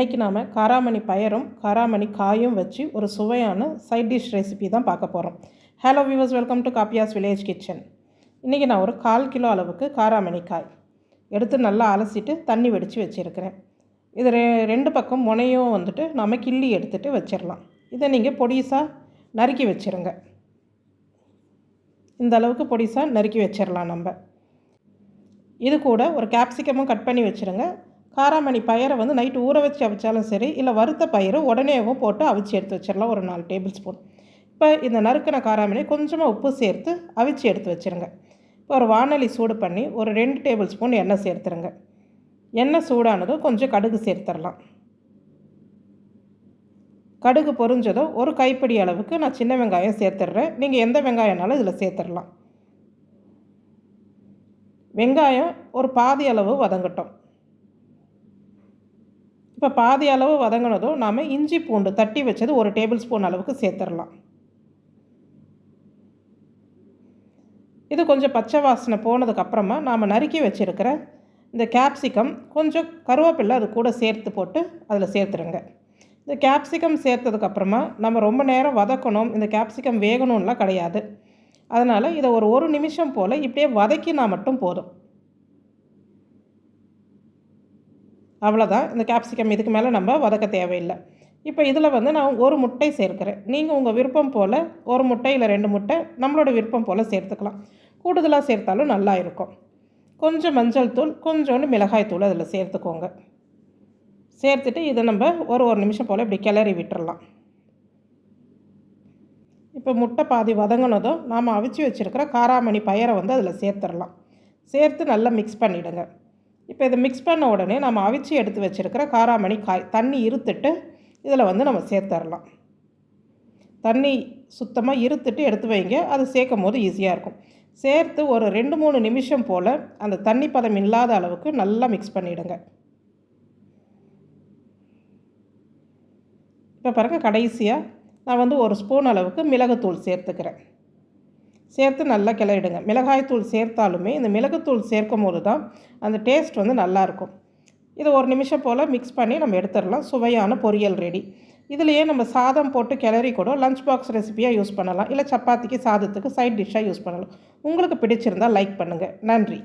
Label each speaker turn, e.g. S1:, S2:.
S1: இன்றைக்கி நாம் காராமணி பயரும் காராமணி காயும் வச்சு ஒரு சுவையான சைட் டிஷ் ரெசிபி தான் பார்க்க போகிறோம் ஹலோ வியூவர்ஸ் வெல்கம் டு காப்பியாஸ் வில்லேஜ் கிச்சன் இன்றைக்கி நான் ஒரு கால் கிலோ அளவுக்கு காராமணி காய் எடுத்து நல்லா அலசிட்டு தண்ணி வெடித்து வச்சுருக்கிறேன். இது ரெ ரெண்டு பக்கம் முனையும் வந்துட்டு நாம் கிள்ளி எடுத்துகிட்டு வச்சிடலாம் இதை நீங்கள் பொடிசாக நறுக்கி வச்சுருங்க. இந்த அளவுக்கு பொடிசாக நறுக்கி வச்சிடலாம் நம்ம. இது கூட ஒரு கேப்சிகமும் கட் பண்ணி வச்சுருங்க. காராமணி பயிரை வந்து நைட்டு ஊற வச்சு அவிச்சாலும் சரி இல்லை வறுத்த பயிரை உடனேவும் போட்டு அவிச்சு எடுத்து வச்சிடலாம் ஒரு நாலு டேபிள் ஸ்பூன் இப்போ இந்த நறுக்கின காராமணி கொஞ்சமாக உப்பு சேர்த்து அவிச்சு எடுத்து வச்சுருங்க. இப்போ ஒரு வானொலி சூடு பண்ணி ஒரு ரெண்டு டேபிள் ஸ்பூன் எண்ணெய் சேர்த்துருங்க. எண்ணெய் சூடானதும் கொஞ்சம் கடுகு சேர்த்துடலாம் கடுகு பொரிஞ்சதும் ஒரு கைப்பிடி அளவுக்கு நான் சின்ன வெங்காயம் சேர்த்துட்றேன் நீங்கள் எந்த வெங்காயம்னாலும் இதில் சேர்த்துடலாம் வெங்காயம் ஒரு பாதி அளவு வதங்கட்டும். இப்போ பாதி அளவு வதங்கினதும் நாம் இஞ்சி பூண்டு தட்டி வச்சது ஒரு டேபிள் ஸ்பூன் அளவுக்கு சேர்த்துடலாம். இது கொஞ்சம் பச்சை வாசனை போனதுக்கப்புறமா நாம் நறுக்கி வச்சுருக்கிற இந்த கேப்சிகம் கொஞ்சம் கருவேப்பில்லை அது கூட சேர்த்து போட்டு அதில் சேர்த்துருங்க. இந்த கேப்சிகம் சேர்த்ததுக்கப்புறமா நம்ம ரொம்ப நேரம் வதக்கணும். இந்த கேப்சிகம் வேகணும்லாம் கிடையாது. அதனால் இதை ஒரு ஒரு நிமிஷம் போல் இப்படியே வதக்கினா மட்டும் போதும். அவ்வளோதான் இந்த கேப்சிகம் இதுக்கு மேலே நம்ம வதக்க தேவையில்லை. இப்போ இதில் வந்து நான் ஒரு முட்டை சேர்க்குறேன். நீங்கள் உங்கள் விருப்பம் போல் ஒரு முட்டை இல்லை ரெண்டு முட்டை நம்மளோட விருப்பம் போல் சேர்த்துக்கலாம். கூடுதலாக சேர்த்தாலும் நல்லா இருக்கும். கொஞ்சம் மஞ்சள் தூள் கொஞ்சோண்டு மிளகாய் தூள் அதில் சேர்த்துக்கோங்க. சேர்த்துட்டு இதை நம்ம ஒரு ஒரு நிமிஷம் போல் இப்படி கிளறி விட்டுடலாம் இப்போ முட்டை பாதி வதங்கினதும் நாம் அவிச்சு வச்சுருக்கிற காராமணி பயரை வந்து அதில் சேர்த்துடலாம் சேர்த்து நல்லா மிக்ஸ் பண்ணிவிடுங்க இப்போ இதை மிக்ஸ் பண்ண உடனே நம்ம அவிச்சு எடுத்து வச்சுருக்கிற காராமணி காய் தண்ணி இருத்துட்டு இதில் வந்து நம்ம சேர்த்துடலாம் தண்ணி சுத்தமாக இருத்துட்டு எடுத்து வைங்க. அது சேர்க்கும் போது ஈஸியாக இருக்கும். சேர்த்து ஒரு ரெண்டு மூணு நிமிஷம் போல் அந்த தண்ணி பதம் இல்லாத அளவுக்கு நல்லா மிக்ஸ் பண்ணிவிடுங்க இப்போ பாருங்கள் கடைசியாக நான் வந்து ஒரு ஸ்பூன் அளவுக்கு மிளகுத்தூள் சேர்த்துக்கிறேன். சேர்த்து நல்லா கிளறிடுங்க. மிளகாய்த்தூள் சேர்த்தாலுமே இந்த மிளகுத்தூள் சேர்க்கும் போது தான் அந்த டேஸ்ட் வந்து நல்லாயிருக்கும் இது ஒரு நிமிஷம் போல் மிக்ஸ் பண்ணி நம்ம எடுத்துடலாம். சுவையான பொரியல் ரெடி இதுலேயே நம்ம சாதம் போட்டு கிளறி கூட லஞ்ச் பாக்ஸ் ரெசிபியாக யூஸ் பண்ணலாம். இல்லை சப்பாத்திக்கு சாதத்துக்கு சைட் டிஷ்ஷாக யூஸ் பண்ணலாம். உங்களுக்கு பிடிச்சிருந்தால் லைக் பண்ணுங்கள் நன்றி.